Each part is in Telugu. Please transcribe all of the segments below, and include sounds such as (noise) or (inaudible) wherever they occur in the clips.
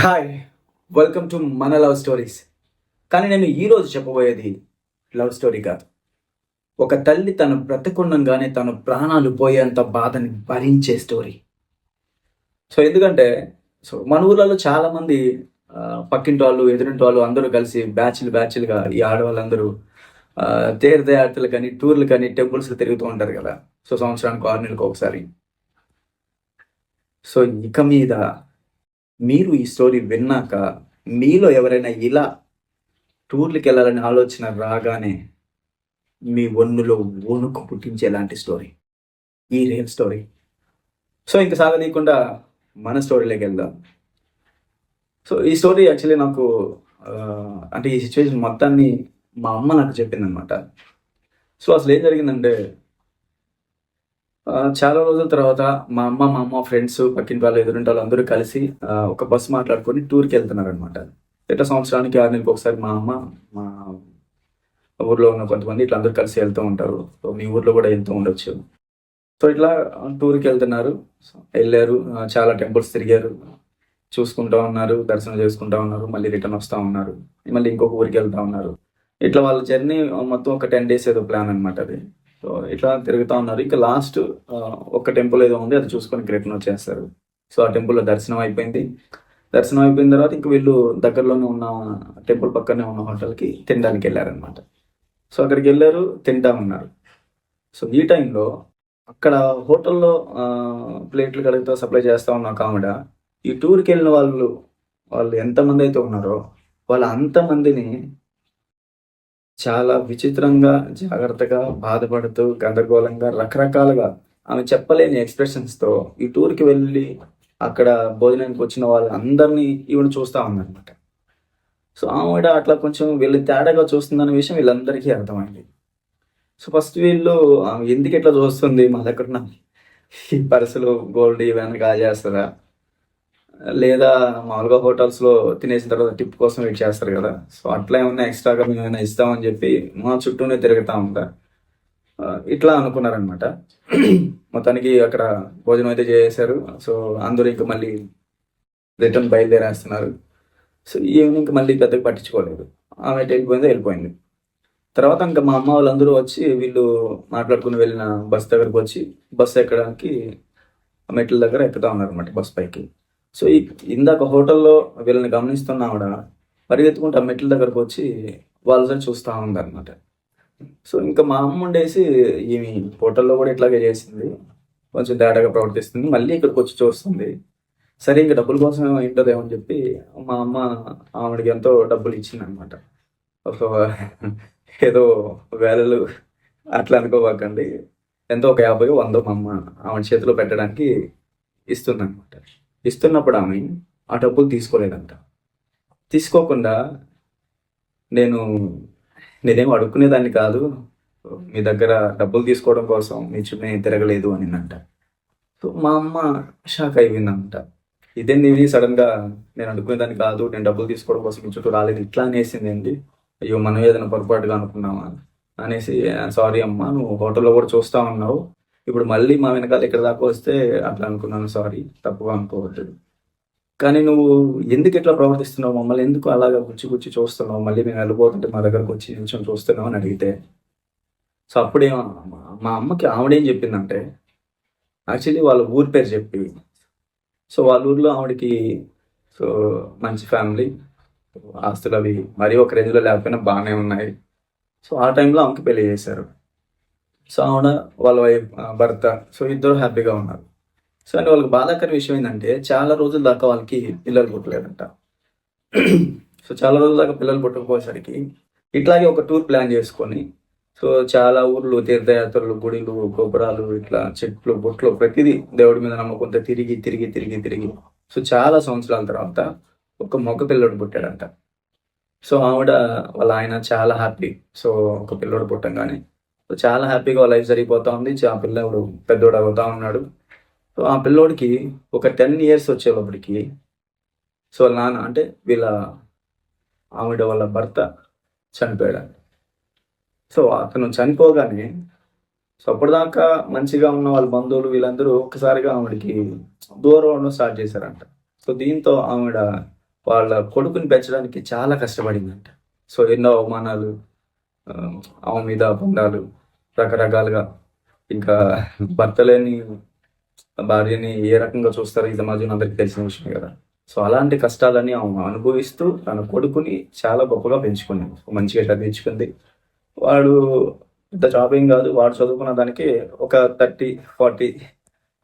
హాయ్ వెల్కమ్ టు మన లవ్ స్టోరీస్ కానీ నేను ఈరోజు చెప్పబోయేది లవ్ స్టోరీ కాదు. ఒక తల్లి తను బ్రతకుండంగానే తను ప్రాణాలు పోయేంత బాధని భరించే స్టోరీ సో ఎందుకంటే సో మన ఊర్లలో చాలామంది పక్కింటి వాళ్ళు ఎదురింటి వాళ్ళు అందరూ కలిసి బ్యాచ్లు బ్యాచ్లుగా ఈ ఆడవాళ్ళందరూ తీర్థయాత్రలు కానీ టూర్లు కానీ టెంపుల్స్ తిరుగుతూ ఉంటారు కదా. సో సంవత్సరానికి ఆరు నెలలకు ఒకసారి. సో ఇక మీద మీరు ఈ స్టోరీ విన్నాక మీలో ఎవరైనా ఇలా టూర్లకి వెళ్ళాలని ఆలోచన రాగానే మీ ఒన్నులో వణుకు పుట్టించేలాంటి స్టోరీ ఈ రియల్ స్టోరీ సో ఇంకా సాగనీయకుండా మన స్టోరీలోకి వెళ్దాం. సో ఈ స్టోరీ యాక్చువల్లీ నాకు అంటే ఈ సిచ్యువేషన్ మొత్తాన్ని మా అమ్మ నాకు చెప్పింది అనమాట సో అసలు ఏం జరిగిందంటే చాలా రోజుల తర్వాత మా అమ్మ మా అమ్మ ఫ్రెండ్స్ పక్కింటి వాళ్ళు ఎదురింటి వాళ్ళు అందరూ కలిసి ఒక బస్సు మాట్లాడుకొని టూర్కి వెళ్తున్నారు అనమాట ఇట్లా సంవత్సరానికి ఆరు నెలలకు ఒకసారి మా అమ్మ మా ఊర్లో ఉన్న కొంతమంది ఇట్లా అందరూ కలిసి వెళ్తూ ఉంటారు. సో మీ ఊర్లో కూడా వెళ్తూ ఉండొచ్చు. సో ఇట్లా టూర్కి వెళ్తున్నారు. వెళ్ళారు. చాలా టెంపుల్స్ తిరిగారు. చూసుకుంటా ఉన్నారు దర్శనం చేసుకుంటా ఉన్నారు మళ్ళీ రిటర్న్ వస్తూ ఉన్నారు. మళ్ళీ ఇంకొక ఊరికి వెళ్తా ఉన్నారు. ఇట్లా వాళ్ళ జర్నీ మొత్తం ఒక టెన్ డేస్ ఏదో ప్లాన్ అనమాట అది. ఇట్లా తిరుగుతూ ఉన్నారు. ఇంకా లాస్ట్ ఒక టెంపుల్ ఏదో ఉంది అది చూసుకొని రిటర్న్ వచ్చేస్తారు సో ఆ టెంపుల్లో దర్శనం అయిపోయింది. దర్శనం అయిపోయిన తర్వాత ఇంక వీళ్ళు దగ్గరలోనే ఉన్న టెంపుల్ పక్కనే ఉన్న హోటల్కి తినడానికి వెళ్ళారనమాట సో అక్కడికి వెళ్ళారు తింటా ఉన్నారు సో ఈ టైంలో అక్కడ హోటల్లో ప్లేట్లు కడుగుతూ సప్లై చేస్తూ ఉన్న కామెడ ఈ టూర్కి వెళ్ళిన వాళ్ళు వాళ్ళు ఎంతమంది అయితే ఉన్నారో వాళ్ళ అంతమందిని చాలా విచిత్రంగా జాగ్రత్తగా బాధపడుతూ గందరగోళంగా రకరకాలుగా ఆమె చెప్పలేని ఎక్స్ప్రెషన్స్తో తో ఈ టూర్కి వెళ్ళి అక్కడ భోజనానికి వచ్చిన వాళ్ళందరినీ ఈవిడ చూస్తూ ఉందన్నమాట. సో ఆవిడ అట్లా కొంచెం వీళ్ళు తేడాగా చూస్తుందన్న విషయం వీళ్ళందరికీ అర్థమైంది. సో ఫస్ట్ వీళ్ళు ఆమె ఎందుకు ఇట్లా చూస్తుంది మా దగ్గర? ఉన్న (laughs) ఈ పర్సులో గోల్డ్ ఇవన్నీ కాజేస్తారా లేదా మామూలుగా హోటల్స్లో తినేసిన తర్వాత టిప్ కోసం వెయిట్ చేస్తారు కదా. సో అట్లా ఏమన్నా ఎక్స్ట్రాగా మేము ఏమైనా ఇస్తామని చెప్పి మా చుట్టూనే తిరుగుతా ఉంటా. ఇట్లా అనుకున్నారనమాట మొత్తానికి అక్కడ భోజనం అయితే చేశారు సో అందరూ ఇంకా మళ్ళీ రిటర్న్ బయలుదేరేస్తున్నారు. సో ఈవినింగ్ మళ్ళీ పెద్దగా పట్టించుకోలేదు. ఆమె ఎటు వెళ్ళిపోయిందో వెళ్ళిపోయింది. తర్వాత ఇంకా మా అమ్మ వాళ్ళందరూ వచ్చి వీళ్ళు మాట్లాడుకుని వెళ్ళిన బస్ దగ్గరకు వచ్చి బస్సు ఎక్కడానికి మెట్ల దగ్గర ఎక్కుతా ఉన్నారు అనమాట బస్ పైకి. సో ఈ ఇందాక హోటల్లో వీళ్ళని గమనిస్తున్న ఆవిడ పరిగెత్తుకుంటూ ఆ మెట్ల దగ్గరకు వచ్చి వాళ్ళతో చూస్తూ ఉందన్నమాట. సో ఇంకా మా అమ్మ ఉండేసి ఈమె హోటల్లో కూడా ఇట్లాగే చేసింది. కొంచెం తేడాగా ప్రవర్తిస్తుంది. మళ్ళీ ఇక్కడికి వచ్చి చూస్తుంది. సరే ఇంకా డబ్బుల కోసం ఏంటోదేమో అని చెప్పి మా అమ్మ ఆవిడకి ఎంతో డబ్బులు ఇచ్చింది అనమాట ఏదో వేలలు అట్లా అనుకోవాకండి. ఎంతో ఒక యాభై వందో మా అమ్మ ఆవిడ చేతిలో పెట్టడానికి ఇస్తుంది అనమాట ఇస్తున్నప్పుడు ఆమె ఆ డబ్బులు తీసుకోలేదంట. తీసుకోకుండా నేను నేనేం అడుక్కునేదాన్ని కాదు. మీ దగ్గర డబ్బులు తీసుకోవడం కోసం మీ చుట్టూ నేను తిరగలేదు అని అంట సో మా అమ్మ షాక్ అయిపోయిందంట. ఇదేంది ఇది సడన్ నేను అనుకునేదాన్ని కాదు నేను డబ్బులు తీసుకోవడం కోసం మీ చుట్టూ రాలేదు ఇట్లా అనేసింది ఏంటి అయ్యో మనం ఏదైనా పొరపాటుగా అనుకున్నామా? అనేసి సారీ అమ్మా నువ్వు హోటల్లో కూడా చూస్తా ఉన్నావు. ఇప్పుడు మళ్ళీ మా వెనకాల ఇక్కడ దాకా వస్తే అట్లా అనుకున్నాను సారీ తప్పుగా అనుకోవద్దు. కానీ నువ్వు ఎందుకు ఎట్లా ప్రవర్తిస్తున్నావు? మమ్మల్ని ఎందుకు అలాగా గుచ్చి గుచ్చి చూస్తున్నావు? మళ్ళీ మేము వెళ్ళిపోతుంటే మా దగ్గరకు వచ్చి నిల్చొని చూస్తున్నావు అని అడిగితే సో అప్పుడేమో మా- మా అమ్మకి ఆవిడేం చెప్పిందంటే యాక్చువల్లీ వాళ్ళ ఊరి పేరు చెప్పి సో వాళ్ళ ఊర్లో ఆవిడకి సో మంచి ఫ్యామిలీ ఆస్తులు అవి మరీ ఒక రేంజ్లో లేకపోయినా బాగానే ఉన్నాయి. సో ఆ టైంలో ఆమెకి పెళ్ళి చేశారు. సో ఆవిడ వాళ్ళ వైఫ్ భర్త. సో ఇద్దరు హ్యాపీగా ఉన్నారు. సో అండ్ వాళ్ళకి బాధాకర విషయం ఏంటంటే చాలా రోజుల దాకా వాళ్ళకి పిల్లలు పుట్టలేదంట. (clears throat) సో చాలా రోజుల దాకా పిల్లలు పుట్టకపోయేసరికి ఇట్లాగే ఒక టూర్ ప్లాన్ చేసుకొని సో చాలా ఊర్లు తీర్థయాత్రలు గుడిలు గోపురాలు ఇట్లా చెట్లు బొట్లు ప్రతిదీ దేవుడి మీద నమ్మకంతో తిరిగి తిరిగి తిరిగి తిరిగి. సో చాలా సంవత్సరాల తర్వాత ఒక మగ పిల్లడు పుట్టాడంట. సో ఆవిడ వాళ్ళ ఆయన చాలా హ్యాపీ. సో ఒక పిల్లోడు పుట్టంగానే సో చాలా హ్యాపీగా లైఫ్ జరిగిపోతా ఉంది ఆ పిల్లవాడు పెద్దోడు అవుతా ఉన్నాడు. సో ఆ పిల్లోడికి ఒక టెన్ ఇయర్స్ వచ్చేటప్పటికి సో నాన్న అంటే వీళ్ళ ఆవిడ వాళ్ళ భర్త చనిపోయాడు సో అతను చనిపోగానే సో అప్పటిదాకా మంచిగా ఉన్న వాళ్ళ బంధువులు వీళ్ళందరూ ఒకసారిగా ఆవిడకి దూరం అవడం స్టార్ట్ చేశారంట. సో దీంతో ఆవిడ వాళ్ళ కొడుకుని పెంచడానికి చాలా కష్టపడిందంట. సో ఎన్నో అవమానాలు ఆమె మీద బంధాలు రకరకాలుగా. ఇంకా భర్త లేని భార్యని ఏ రకంగా చూస్తారో ఈ సమాజం అందరికీ తెలిసిన విషయం కదా. సో అలాంటి కష్టాలని ఆమె అనుభవిస్తూ తన కొడుకుని చాలా గొప్పగా పెంచుకుంది మంచిగా చదివించుకుంది. వాడు ఇంత జాబ్ ఏం కాదు. వాడు చదువుకున్న దానికి ఒక థర్టీ ఫార్టీ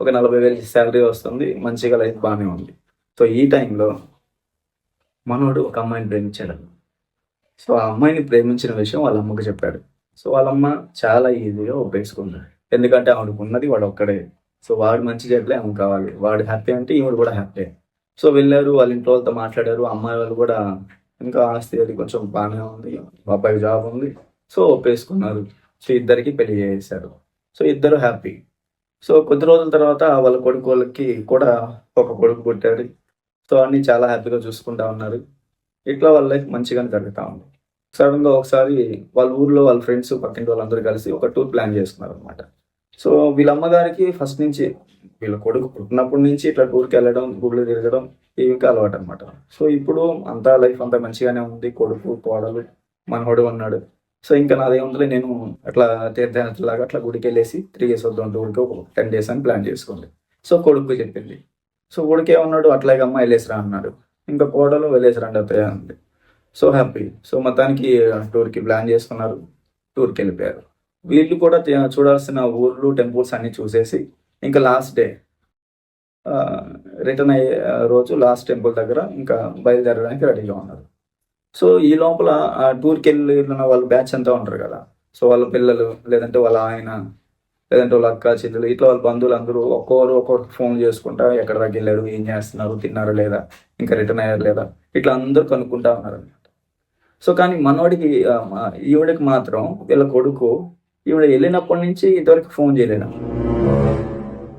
ఒక నలభై వేలు శాలరీ వస్తుంది. మంచిగా లైఫ్ బాగానే ఉంది. సో ఈ టైంలో మనోడు ఒక అమ్మాయిని ప్రేమించాడు. సో ఆ అమ్మాయిని ప్రేమించిన విషయం వాళ్ళ అమ్మకు చెప్పాడు. సో వాళ్ళమ్మ చాలా ఈజీగా ఒప్పేసుకుంది ఎందుకంటే ఆవిడకు ఉన్నది వాడు ఒక్కడే సో వాడు మంచి చెట్లే ఆమె కావాలి. వాడు హ్యాపీ అంటే ఈవిడ కూడా హ్యాపీ. సో వెళ్ళారు వాళ్ళ ఇంట్లో వాళ్ళతో మాట్లాడారు. అమ్మాయి వాళ్ళు కూడా ఇంకా ఆస్తి అది కొంచెం బాగానే ఉంది. అబ్బాయి జాబ్ ఉంది. సో ఒప్పేసుకున్నారు. సో ఇద్దరికి పెళ్ళి చేశారు. సో ఇద్దరు హ్యాపీ. సో కొద్ది రోజుల తర్వాత వాళ్ళ కొడుకు వాళ్ళకి కూడా ఒక కొడుకు పుట్టాడు. సో అన్ని చాలా హ్యాపీగా చూసుకుంటా ఉన్నారు. ఇట్లా వాళ్ళ లైఫ్ మంచిగానే జరుగుతూ ఉంది. సడన్గా ఒకసారి వాళ్ళ ఊర్లో వాళ్ళ ఫ్రెండ్స్ పక్కింటి వాళ్ళందరూ కలిసి ఒక టూర్ ప్లాన్ చేసుకున్నారు అనమాట సో వీళ్ళ అమ్మగారికి ఫస్ట్ నుంచి వీళ్ళ కొడుకు పుట్టినప్పటి నుంచి ఇట్లా టూర్కి వెళ్ళడం గుళ్ళు తిరగడం ఇవి అలవాటు అనమాట సో ఇప్పుడు అంతా లైఫ్ అంతా మంచిగానే ఉంది. కొడుకు కోడలు మనవాడు ఉన్నాడు. సో ఇంకా నాదేముందిలే నేను అట్లా తీర్థయాత్రలాగా అట్లా గుడికి వెళ్ళేసి తిరిగేసి వద్దాం టూర్కి ఒక టెన్ డేస్ అని ప్లాన్ చేసుకోండి సో కొడుకు చెప్పింది. సో కొడుకు ఏమన్నాడు అట్లాగే అమ్మ వెళ్ళేసిరా అన్నాడు. ఇంకా కోడలు వెళ్ళేసిరండి అత్తయ్య అంది. So happy. సో మొత్తానికి టూర్కి ప్లాన్ చేసుకున్నారు. టూర్కి వెళ్ళిపోయారు. వీళ్ళు కూడా చూడాల్సిన ఊర్లు టెంపుల్స్ అన్ని చూసేసి ఇంకా లాస్ట్ డే రిటర్న్ అయ్యే రోజు లాస్ట్ టెంపుల్ దగ్గర ఇంకా బయలుదేరడానికి రెడీగా ఉన్నారు. సో ఈ లోపల ఆ టూర్కి వెళ్ళిన వాళ్ళ బ్యాచ్ అంతా ఉంటారు కదా. సో వాళ్ళ పిల్లలు లేదంటే వాళ్ళ ఆయన లేదంటే వాళ్ళ అక్క చెల్లెలు ఇట్లా వాళ్ళ బంధువులు అందరూ ఒక్కొక్కరు ఒక్కొక్కరు ఫోన్ చేసుకుంటా ఎక్కడ దాకా వెళ్ళారు ఏం చేస్తున్నారు తిన్నారు లేదా ఇంకా రిటర్న్ అయ్యారు లేదా ఇట్లా అందరూ కనుక్కుంటా ఉన్నారు సో కానీ మనవాడికి ఈవిడకి మాత్రం వీళ్ళ కొడుకు ఈవిడ వెళ్ళినప్పటి నుంచి ఇంతవరకు ఫోన్ చేయలేను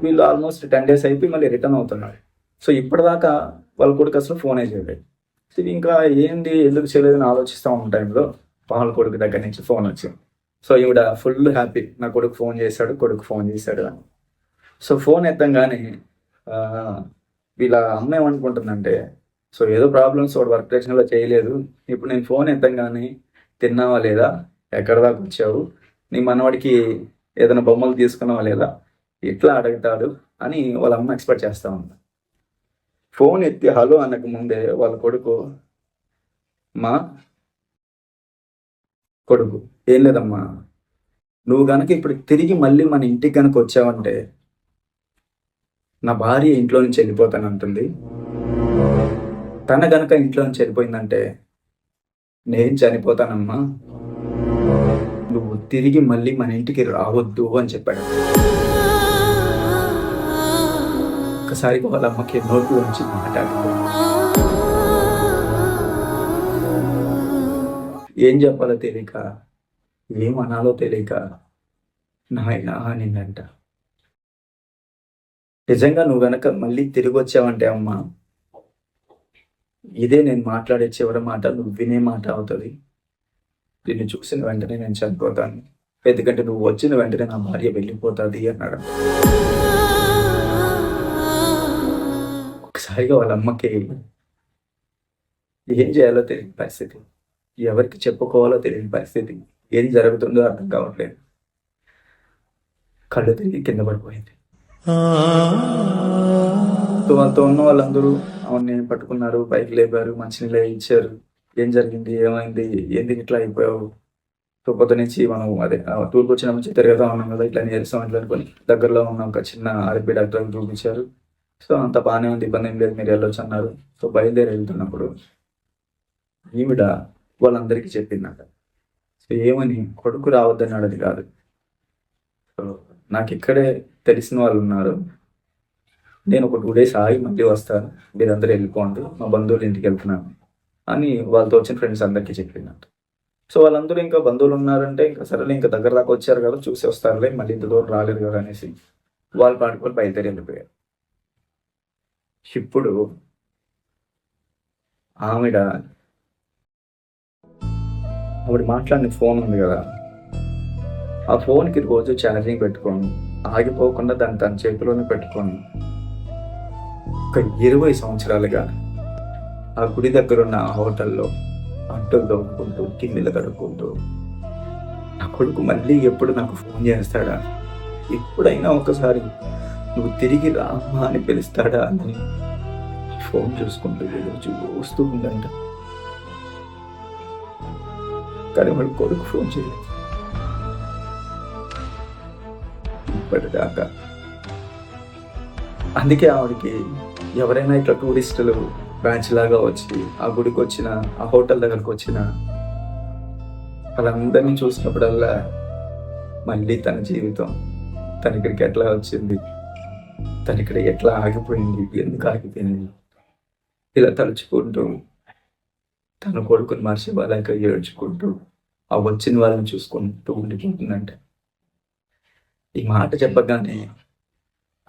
వీళ్ళు ఆల్మోస్ట్ టెన్ డేస్ అయిపోయి మళ్ళీ రిటర్న్ అవుతున్నాడు సో ఇప్పటిదాకా వాళ్ళ కొడుకు అసలు ఫోనే చేయలేదు. సో ఇంకా ఏంది ఎందుకు చేయలేదని ఆలోచిస్తూ ఉన్న టైంలో వాళ్ళ కొడుకు దగ్గర నుంచి ఫోన్ వచ్చింది. సో ఈవిడ ఫుల్ హ్యాపీ నా కొడుకు ఫోన్ చేశాడు కొడుకు ఫోన్ చేశాడు అని. సో ఫోన్ ఎత్తంగానే కానీ వీళ్ళ అమ్మ ఏమనుకుంటుందంటే సో ఏదో ప్రాబ్లమ్స్ వాడు వర్క్ ప్లేస్లో చేయలేదు. ఇప్పుడు నేను ఫోన్ ఎత్తంగానే తిన్నావా లేదా? ఎక్కడ దాకా వచ్చావు? నీ మనవాడికి ఏదైనా బొమ్మలు తీసుకున్నావా లేదా? ఎట్లా అడుగుతాడు అని వాళ్ళ అమ్మ ఎక్స్పెక్ట్ చేస్తా ఉంది. ఫోన్ ఎత్తి హలో అనక ముందే వాళ్ళ కొడుకు మా కొడుకు ఏం లేదమ్మా. నువ్వు గనక ఇప్పుడు తిరిగి మళ్ళీ మన ఇంటికి కనుక వచ్చావంటే నా భార్య ఇంట్లో నుంచి వెళ్ళిపోతానంటుంది. తన గనక ఇంట్లో నుంచి వెళ్ళిపోయిందంటే నేను చనిపోతానమ్మా. నువ్వు తిరిగి మళ్ళీ మన ఇంటికి రావద్దు అని చెప్పాడు. ఒకసారి వాళ్ళ అమ్మకి నోట్లోంచి మాట్లాడుతుంది ఏం చెప్పాలో తెలియక ఏం అనాలో తెలియక నాయన నిన్నంట నిజంగా నువ్వు గనక మళ్ళీ తిరిగి వచ్చావంటే అమ్మా ఇదే నేను మాట్లాడే చివరి మాట. నువ్వు వినే మాట అవుతుంది. నిన్ను చూసిన వెంటనే నేను చనిపోతాను. ఎందుకంటే నువ్వు వచ్చిన వెంటనే నా భార్య వెళ్ళిపోతుంది అన్నాడు. ఒకసారిగా వాళ్ళ అమ్మకి ఏం చేయాలో తెలియని పరిస్థితి. ఎవరికి చెప్పుకోవాలో తెలియని పరిస్థితి. ఏం జరుగుతుందో అర్థం కావట్లేదు. కళ్ళు తిరిగి కింద పడిపోయింది. సో వాళ్ళతో ఉన్న వాళ్ళందరూ ఆవిడని పట్టుకున్నారు బైక్ లేపారు మంచినీళ్ళు ఇచ్చారు ఏం జరిగింది? ఏమైంది? ఎందుకు ఇట్లా అయిపోయావు? సో పొద్దు నుంచి మనం అదే టూర్కి వచ్చిన నుంచి తిరుగుతా ఉన్నాం కదా ఇట్లా చేస్తాం ఇట్లా అనుకుని దగ్గరలో ఉన్న ఒక చిన్న ఆర్పీ డాక్టర్ చూపించారు. సో అంత బాగానే ఉంది ఇబ్బంది ఏం లేదు మీరు వెళ్ళొచ్చు అన్నారు. సో బయలుదేరి వెళ్తున్నప్పుడు ఈవిడ వాళ్ళందరికీ చెప్పిందట. సో ఏమని? కొడుకు రావద్దన్నాడు అది కాదు. సో నాకు ఇక్కడే తెలిసిన వాళ్ళు ఉన్నారు. నేను ఒక టూ డేస్ ఆగి మళ్ళీ వస్తాను. మీరందరూ వెళ్ళిపోండి. మా బంధువులు ఇంటికి వెళ్తున్నాను అని వాళ్ళతో వచ్చిన ఫ్రెండ్స్ అందరికీ చెప్పినట్టు సో వాళ్ళందరూ ఇంకా బంధువులు ఉన్నారంటే ఇంకా సరేలే ఇంకా దగ్గర దాకా వచ్చారు కదా చూసి వస్తారులే మళ్ళీ ఇంత దూరం రాలేరు కదా అనేసి వాళ్ళు పాడుకొని బయలుదేరి వెళ్ళిపోయారు. ఇప్పుడు ఆవిడ ఆవిడ మాట్లాడిన ఫోన్ ఉంది కదా. ఆ ఫోన్కి రోజు ఛార్జింగ్ పెట్టుకోండి ఆగిపోకుండా దాన్ని తన చేతిలోనే పెట్టుకోండి ఒక ఇరవై సంవత్సరాలుగా ఆ గుడి దగ్గర ఉన్న హోటల్లో అంటలు తోముకుంటూ కిన్నెలు కడుక్కుంటూ నా కొడుకు మళ్ళీ ఎప్పుడు నాకు ఫోన్ చేస్తాడా? ఎప్పుడైనా ఒకసారి నువ్వు తిరిగి రామా అని పిలుస్తాడా అని ఫోన్ చూసుకుంటూ ఈరోజు చూస్తూ ఉందంట. కానీ వాడు కొడుకు ఫోన్ చేయలేదు. ఇప్పటిదాకా అందుకే ఆవిడకి ఎవరైనా ఇట్లా టూరిస్టులు బ్యాచ్ లాగా వచ్చి ఆ గుడికి వచ్చిన ఆ హోటల్ దగ్గరకు వచ్చిన వాళ్ళందరినీ చూసినప్పుడల్లా మళ్ళీ తన జీవితం తన ఇక్కడికి ఎట్లా వచ్చింది తన ఇక్కడ ఎట్లా ఆగిపోయింది ఎందుకు ఆగిపోయింది? ఇలా తలుచుకుంటూ తన కొడుకుని మర్చిపోలేక ఏడ్చుకుంటూ ఆ వచ్చిన వాళ్ళని చూసుకుంటూ ఉండిపోతుందంటే. ఈ మాట చెప్పగానే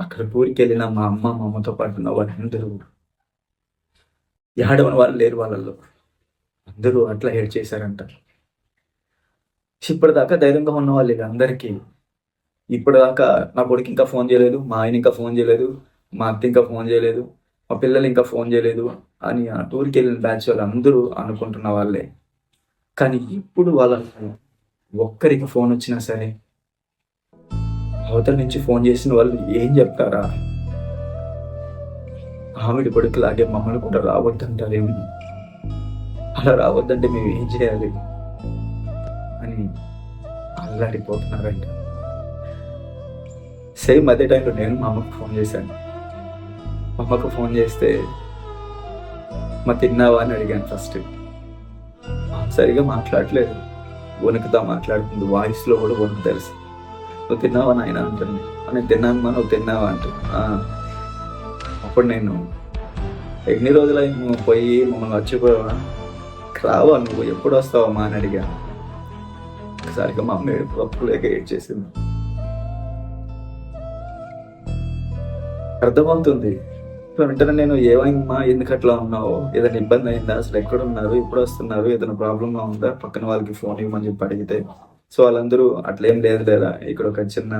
అక్కడ ఊరికి వెళ్ళిన మా అమ్మ మా అమ్మతో పాటు ఉన్న వాళ్ళందరూ ఏడవని వాళ్ళు లేరు వాళ్ళల్లో. అందరూ అట్లా హెడ్ చేశారంట. ఇప్పటిదాకా ధైర్యంగా ఉన్న వాళ్ళు ఇక అందరికీ. ఇప్పటిదాకా నా కొడుకు ఇంకా ఫోన్ చేయలేదు మా ఆయన ఇంకా ఫోన్ చేయలేదు మా అత్త ఇంకా ఫోన్ చేయలేదు మా పిల్లలు ఇంకా ఫోన్ చేయలేదు అని ఆ టూర్కి వెళ్ళిన బ్యాచ్ వాళ్ళు అందరూ అనుకుంటున్న వాళ్ళే. కానీ ఇప్పుడు వాళ్ళ ఒక్కరికి ఫోన్ వచ్చినా సరే అవతల నుంచి ఫోన్ చేసిన వాళ్ళు ఏం చెప్తారా? ఆవిడ కొడుకులాగే మమ్మల్ని కూడా రావద్దంటారేమో అలా రావద్దంటే మేము ఏం చేయాలి? అని అల్లాడిపోతున్నారంట. సేమ్ అదే టైంలో నేను మా అమ్మకు ఫోన్ చేశాను. మా అమ్మకు ఫోన్ చేస్తే మా తిన్నావా అని అడిగాను ఫస్ట్. సరిగా మాట్లాడలేదు. వణుకుతా మాట్లాడుతుంది వాయిస్లో కూడా వణుకు తెలుసు. నువ్వు తిన్నావా నాయన అంటుంది. నేను తిన్నాను మా నువ్వు తిన్నావా? అంటుంది. అప్పుడు నేను ఎన్ని రోజులు పోయి మమ్మల్ని వచ్చిపోయావా రావా నువ్వు ఎప్పుడు వస్తావమ్మా? అని అడిగాను ఒకసారిగా మా అమ్మ ఏడుపు అప్పుడు లేక ఏడ్చేసింది. అర్థమవుతుంది. వెంటనే నేను ఏమైందమ్మా? ఎందుకు అట్లా ఉన్నావు? ఏదైనా ఇబ్బంది అయిందా? అసలు ఎక్కడ ఉన్నారు ఎప్పుడు వస్తున్నారు? ఏదైనా ప్రాబ్లంగా ఉందా? పక్కన వాళ్ళకి ఫోన్ ఇవ్వమని చెప్పి అడిగితే సో వాళ్ళందరూ అట్లేం లేదు లేదా? ఇక్కడ ఒక చిన్న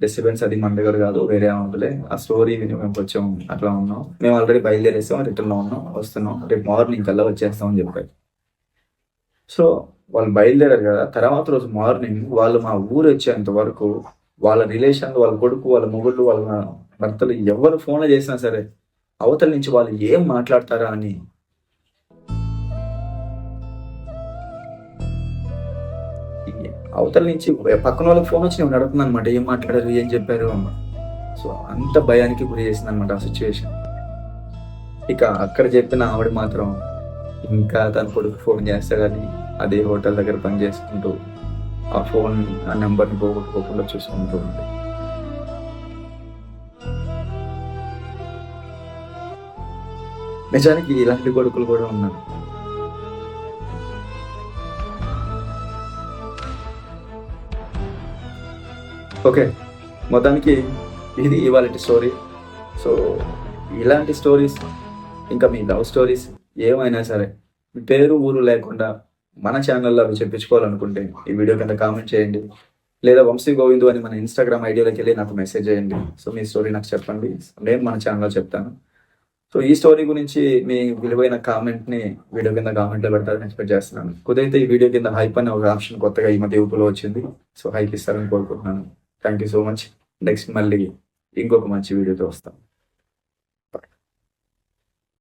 డిస్టర్బెన్స్ అది మన దగ్గర కాదు వేరే ఉందిలే. ఆ స్టోరీ విని మేము కొంచెం అట్లా ఉన్నాం. మేము ఆల్రెడీ బయలుదేరేసాం రిటర్న్లో ఉన్నాం వస్తున్నాం. రేపు మార్నింగ్ కల్లా వచ్చేస్తాం అని చెప్పారు. సో వాళ్ళు బయలుదేరారు కదా తర్వాత రోజు మార్నింగ్ వాళ్ళు మా ఊరు వచ్చేంత వరకు వాళ్ళ రిలేషన్ వాళ్ళ కొడుకు వాళ్ళ మొగుళ్ళు వాళ్ళ భర్తలు ఎవరు ఫోన్లో చేసినా సరే అవతల నుంచి వాళ్ళు ఏం మాట్లాడతారా అని అవతల నుంచి పక్కన వాళ్ళకి ఫోన్ వచ్చి నేను అడుగుతున్నాను అనమాట ఏం మాట్లాడారు ఏం చెప్పారు? సో అంత భయానికి గురి చేసింది అనమాట ఆ సిచ్యువేషన్ ఇక అక్కడ చెప్పిన ఆవిడ మాత్రం ఇంకా తన కొడుకు ఫోన్ చేస్తాడని అదే హోటల్ దగ్గర పని చేసుకుంటూ ఆ ఫోన్ ఆ నెంబర్ని పోగొట్టుకోకుండా చూసుకుంటూ ఉంది. నిజానికి ఇలాంటి కొడుకులు కూడా ఉన్నారు. ఓకే. మొత్తానికి ఇది ఇవాళ స్టోరీ సో ఇలాంటి స్టోరీస్ ఇంకా మీ లవ్ స్టోరీస్ ఏమైనా సరే మీ పేరు ఊరు లేకుండా మన ఛానల్లో అవి చెప్పించుకోవాలనుకుంటే ఈ వీడియో కింద కామెంట్ చేయండి. లేదా వంశీ గోవిందు అని మన ఇన్స్టాగ్రామ్ ఐడియాలోకి వెళ్ళి నాకు మెసేజ్ చేయండి. సో మీ స్టోరీ నాకు చెప్పండి. నేను మన ఛానల్లో చెప్తాను. సో ఈ స్టోరీ గురించి మీ విలువైన కామెంట్ని వీడియో కింద కామెంట్లో పెడతారని ఎక్స్పెక్ట్ చేస్తున్నాను. కుదైతే ఈ వీడియో కింద హైప్ అనే ఒక ఆప్షన్ కొత్తగా ఈ మధ్య ఊపులో వచ్చింది. సో హైప్ ఇస్తారని కోరుకుంటున్నాను. Thank you so much next మళ్ళీ ఇంకొక మంచి వీడియోతో వస్తాం.